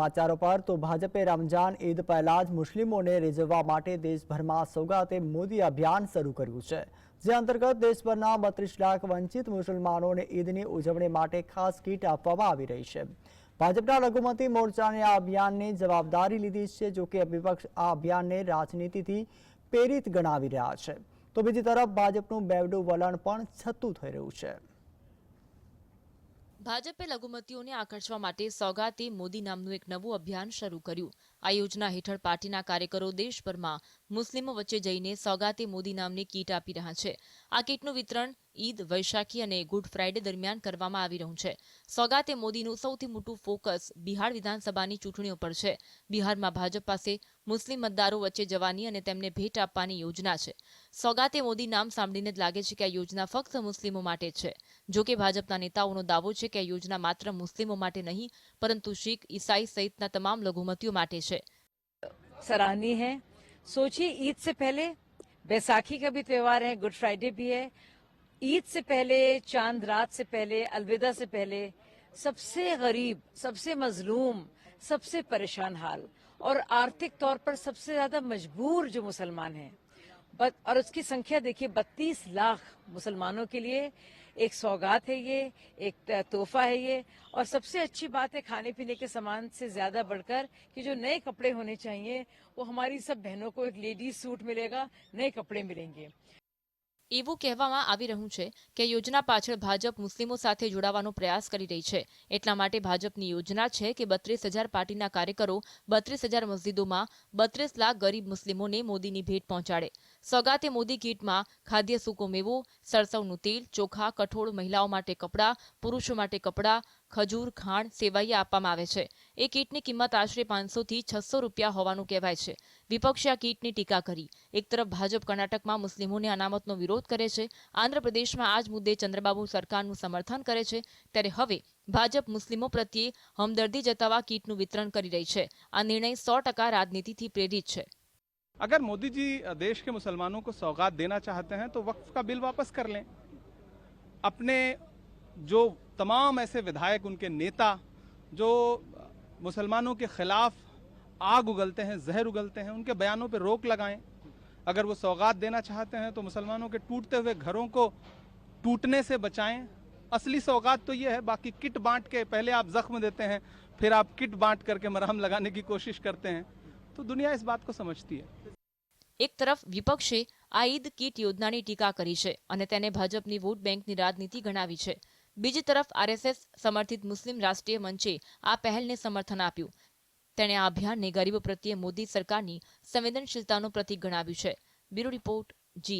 સમાચારો પર તો ભાજપે રમજાન ઈદ પહેલા જ મુસ્લિમોને રીઝવવા માટે દેશભરમાં સોગાતે મોદી અભિયાન શરૂ કર્યું છે, જે અંતર્ગત દેશભરના બત્રીસ લાખ વંચિત મુસલમાનોને ઈદની ઉજવણી માટે ખાસ કીટ આપવામાં આવી રહી છે. ભાજપના લઘુમતી મોરચાને આ અભિયાનની જવાબદારી લીધી છે જોકે વિપક્ષ આ અભિયાનને રાજનીતિથી પ્રેરિત ગણાવી રહ્યા છે. તો બીજી તરફ ભાજપનું બેવડું વલણ પણ છતું થઈ રહ્યું છે. ભાજપે લઘુમતીઓને આકર્ષવા માટે સોગાતે મોદી નામનું એક નવું અભિયાન શરૂ કર્યું. આ યોજના હેઠળ પાર્ટીના કાર્યકરો દેશભરમાં મુસ્લિમો વચ્ચે જઈને સોગાતે મોદી નામની કીટ આપી રહ્યા છે. આ કીટનું વિતરણ ઈદ, વૈશાખી અને ગુડ ફ્રાઇડે દરમિયાન કરવામાં આવી રહ્યું છે. સોગાતે મોદીનું સૌથી મોટું ફોકસ બિહાર વિધાનસભાની ચૂંટણીઓ પર છે. બિહારમાં ભાજપ પાસે મુસ્લિમ મતદારો વચ્ચે જવાની અને તેમને ભેટ આપવાની યોજના છે. સોગાતે મોદી નામ સાંભળીને જ લાગે છે કે આ યોજના ફક્ત મુસ્લિમો માટે છે. જો કે ભાજપના નેતાઓનો દાવો છે કે આ યોજના માત્ર મુસ્લિમો માટે નહીં પરંતુ શીખ ઈસાઈ સહિતના તમામ લઘુમતીઓ માટે છે सराहनीय है सोचिए ईद से पहले बैसाखी का भी त्योहार है गुड फ्राइडे भी है ईद से पहले चांद रात से पहले अलविदा से पहले सबसे गरीब सबसे मजलूम सबसे परेशान हाल और आर्थिक तौर पर सबसे ज्यादा मजबूर जो मुसलमान हैं बट और उसकी संख्या देखिए बत्तीस लाख मुसलमानों के लिए एक सौगात है ये, एक तोहफा है ये। और सबसे अच्छी बात है खाने पीने के सामान से ज़्यादा बढ़कर कि जो नए कपड़े होने चाहिए, वो हमारी सब बहनों को एक लेडीज़ सूट मिलेगा, नए कपड़े मिलेंगे। એવું કહેવામાં આવી રહ્યું છે કે યોજના પાછળ ભાજપ મુસ્લિમો સાથે જોડાવાનો પ્રયાસ કરી રહી છે. એટલા માટે ભાજપની યોજના છે કે બત્રીસ હજાર પાર્ટીના કાર્યકરો બત્રીસ હજાર મસ્જિદોમાં બત્રીસ લાખ ગરીબ મુસ્લિમોને મોદીની ભેટ પહોંચાડે. સોગાતે મોદી કીટમાં ખાદ્ય સૂકો મેવો, સરસવનું તેલ, ચોખા, કઠોળ મહિલાઓ માટે કપડાં, પુરુષો માટે કપડાં, ખજૂર, ખાંડ સેવાઈ આપવામાં આવે છે. એ કીટની કિંમત આશરે પાંચસો થી છસો રૂપિયા હોવાનું કહેવાય છે વિપક્ષે આ કીટની ટીકા કરી એક તરફ ભાજપ કર્ણાટકમાં મુસ્લિમોને અનામતનો વિરોધ કરે છે આંધ્રપ્રદેશમાં આ જ મુદ્દે ચંદ્રબાબુ સરકારનું સમર્થન કરે છે ત્યારે હવે ભાજપ મુસ્લિમો પ્રત્યે હમદર્દી જતાવવા કીટનું વિતરણ કરી રહી છે આ નિર્ણય સો ટકા રાજનીતિથી પ્રેરિત છે अगर मोदी जी देश के मुसलमानों को सौगात देना चाहते हैं तो वक्फ का बिल वापस कर लें अपने जो तमाम ऐसे विधायक उनके नेता जो मुसलमानों के खिलाफ आग उगलते हैं जहर उगलते हैं उनके बयानों पर रोक लगाएं अगर वो सौगात देना चाहते हैं तो मुसलमानों के टूटते हुए घरों को टूटने से बचाएं असली सौगात तो ये है बाकी किट बांट के पहले आप जख्म देते हैं फिर आप किट बांट करके मरहम लगाने की कोशिश करते हैं तो दुनिया इस बात को समझती है એક તરફ વિપક્ષે આ ઈદ કીટ યોજનાની ટીકા કરી છે અને તેને ભાજપની વોટ બેંકની રાજનીતિ ગણાવી છે બીજી તરફ આરએસએસ સમર્થિત મુસ્લિમ રાષ્ટ્રીય મંચે આ પહેલને સમર્થન આપ્યું. તેણે આ અભિયાનને ગરીબો પ્રત્યે મોદી સરકારની સંવેદનશીલતાનું પ્રતીક ગણાવ્યું છે. બ્યુરો રિપોર્ટ જી.